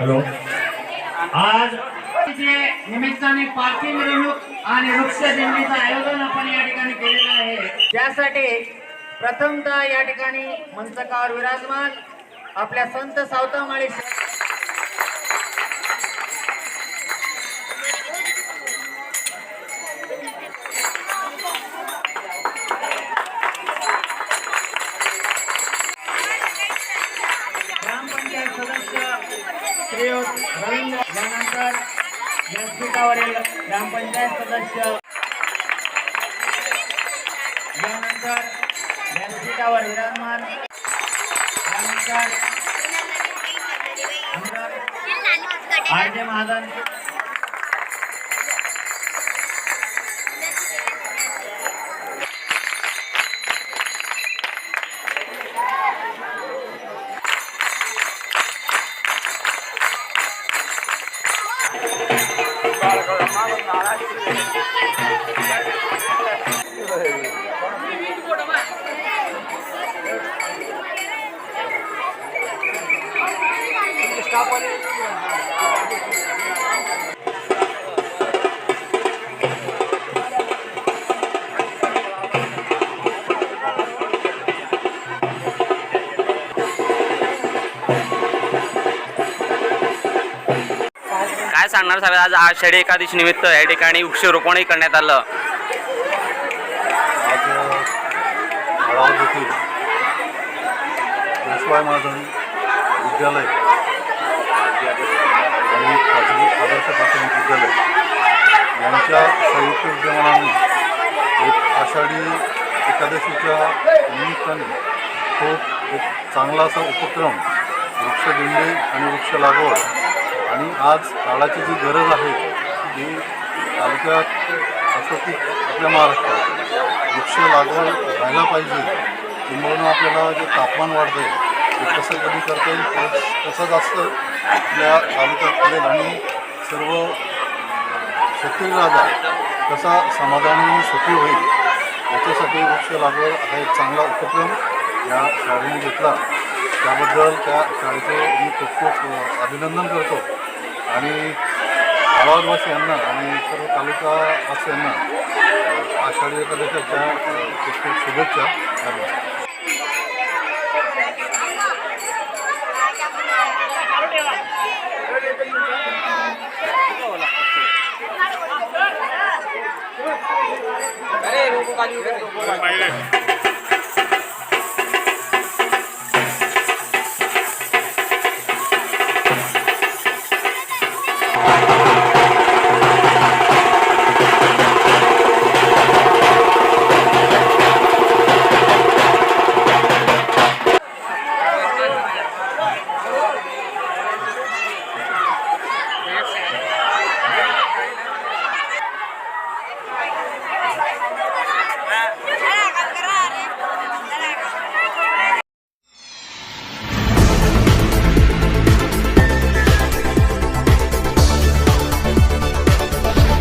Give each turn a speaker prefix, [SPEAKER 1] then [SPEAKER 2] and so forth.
[SPEAKER 1] Hello. आज निमित्ताने parking मिरवणूक आणि वृक्ष दिंडीचं आयोजन आपण या ठिकाणी केलेलं आहे. त्यासाठी प्रथमतः या ठिकाणी मंचकावर विराजमान आपल्या संत सावतामाळी श्रीयुत रवींद्र यानंतर व्यासपीठावरील ग्रामपंचायत सदस्य. यानंतर व्यासपीठावर विराजमान. यानंतर आर जे महाजन.
[SPEAKER 2] ஸ்டாப் பண்ணி काय सांगणार साहेब आज आषाढी एकादशी निमित्त या ठिकाणी वृक्षारोपणही करण्यात आलं.
[SPEAKER 3] विद्यालय आणि खाजगी आदर्श प्राथमिक विद्यालय यांच्या संयुक्त विद्यमानाने एक आषाढी एकादशीच्या निमित्ताने खूप एक चांगला असा उपक्रम वृक्षदिंडी आणि वृक्ष लागवड आणि आज काळाची जी गरज आहे ती तालुक्यात असं की आपल्या महाराष्ट्रात वृक्ष लागवड व्हायला पाहिजे किंबहुना आपल्याला जे तापमान वाढतं आहे ते कसं कमी करता येईल पाऊस जास्त आपल्या तालुक्यात पडेल आणि सर्व शेतकरी राजा कसा समाधानी सुखी होईल याच्यासाठी वृक्ष लागवड हा एक चांगला उपक्रम या शाळेने घेतला. त्याबद्दल त्या शाळेचे मी खूप खूप अभिनंदन करतो. आणि गावावासियांना आणि सर्व तालुकावासियांना आषाढी एकादशाच्या अ, खूप शुभेच्छा. धन्यवाद
[SPEAKER 2] अरे Yeah.